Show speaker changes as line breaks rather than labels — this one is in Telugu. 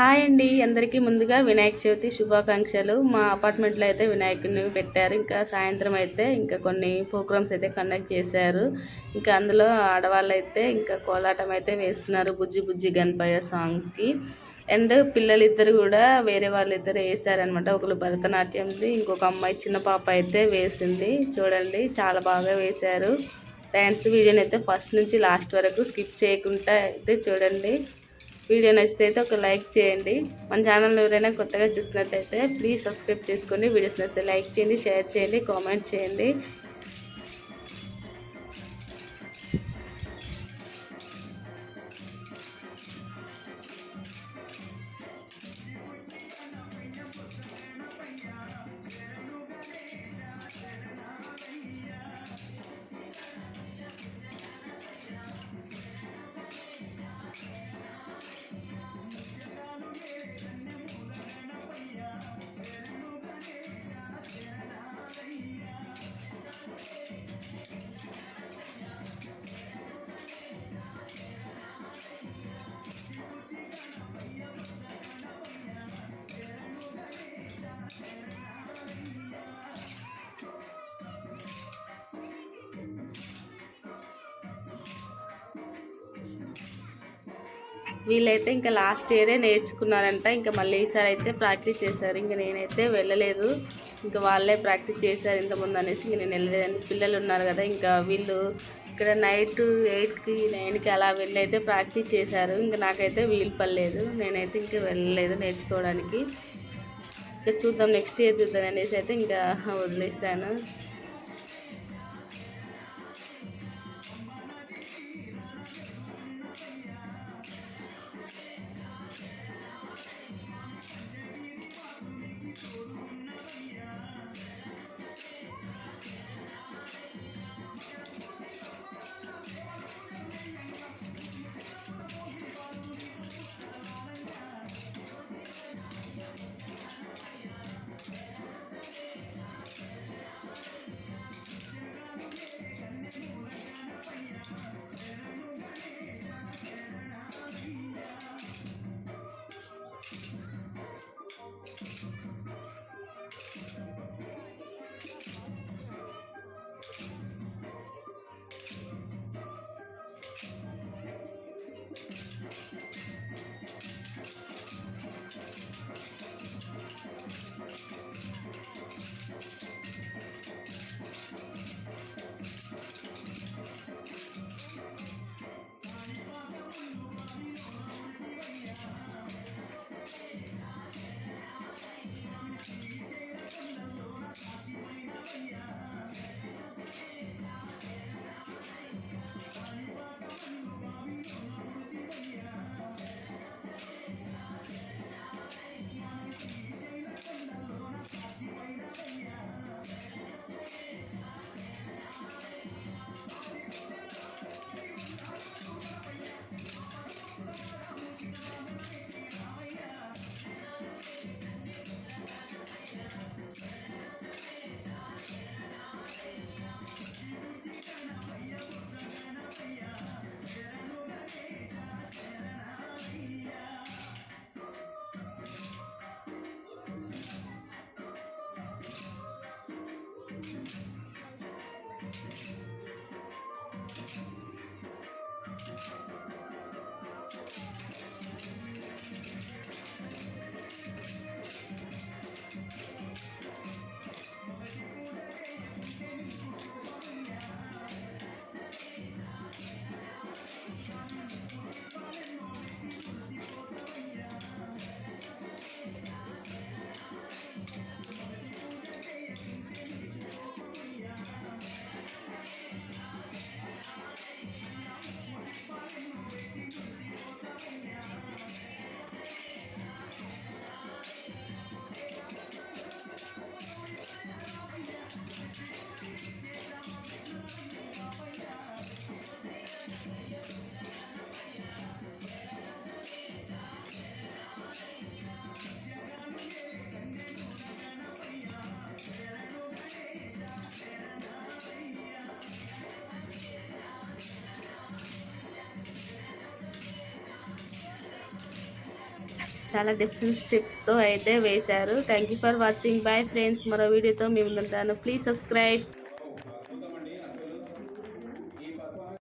హాయ్ అండి. అందరికీ ముందుగా వినాయక చవితి శుభాకాంక్షలు. మా అపార్ట్మెంట్లో అయితే వినాయకుడిని పెట్టారు. ఇంకా సాయంత్రం అయితే ఇంకా కొన్ని ప్రోగ్రామ్స్ అయితే కండక్ట్ చేశారు. ఇంకా అందులో ఆడవాళ్ళు అయితే ఇంకా కోలాటం అయితే వేస్తున్నారు బుజ్జి బుజ్జి గణపయ్య సాంగ్కి. అండ్ పిల్లలిద్దరు కూడా వేరే వాళ్ళిద్దరు వేసారనమాట ఒకరు భరతనాట్యంది ఇంకొక అమ్మాయి చిన్న పాప అయితే వేసింది. చూడండి చాలా బాగా వేశారు. డ్యాన్స్ వీడియోని అయితే ఫస్ట్ నుంచి లాస్ట్ వరకు స్కిప్ చేయకుండా అయితే చూడండి. వీడియో నచ్చితే అయితే ఒక లైక్ చేయండి. మన ఛానల్ ఎవరైనా కొత్తగా చూసినట్టయితే ప్లీజ్ సబ్స్క్రైబ్ చేసుకోండి వీడియోస్ నచ్చితే లైక్ చేయండి షేర్ చేయండి కామెంట్ చేయండి. వీళ్ళైతే ఇంకా లాస్ట్ ఇయరే నేర్చుకున్నారంట. ఇంకా మళ్ళీ ఈసారి అయితే ప్రాక్టీస్ చేశారు. ఇంకా నేనైతే వెళ్ళలేదు. ఇంకా వాళ్ళే ప్రాక్టీస్ చేశారు ఇంతకుముందు అనేసి ఇంక నేను వెళ్ళలేదండి. పిల్లలు ఉన్నారు కదా ఇంకా వీళ్ళు ఇక్కడ నైట్ ఎయిట్కి నైన్కి అలా వెళ్ళి అయితే ప్రాక్టీస్ చేశారు. ఇంకా నాకైతే వీలు పడలేదు. నేనైతే ఇంకా వెళ్ళలేదు నేర్చుకోవడానికి. ఇంకా చూద్దాం నెక్స్ట్ ఇయర్ చూద్దాం అనేసి అయితే ఇంకా వదిలేసాను. చాలా డిఫరెంట్ స్టెప్స్తో అయితే వేశారు. Thank you for watching bye friends మరో వీడియోతో మేము ఉంటాను ప్లీజ్ సబ్స్క్రైబ్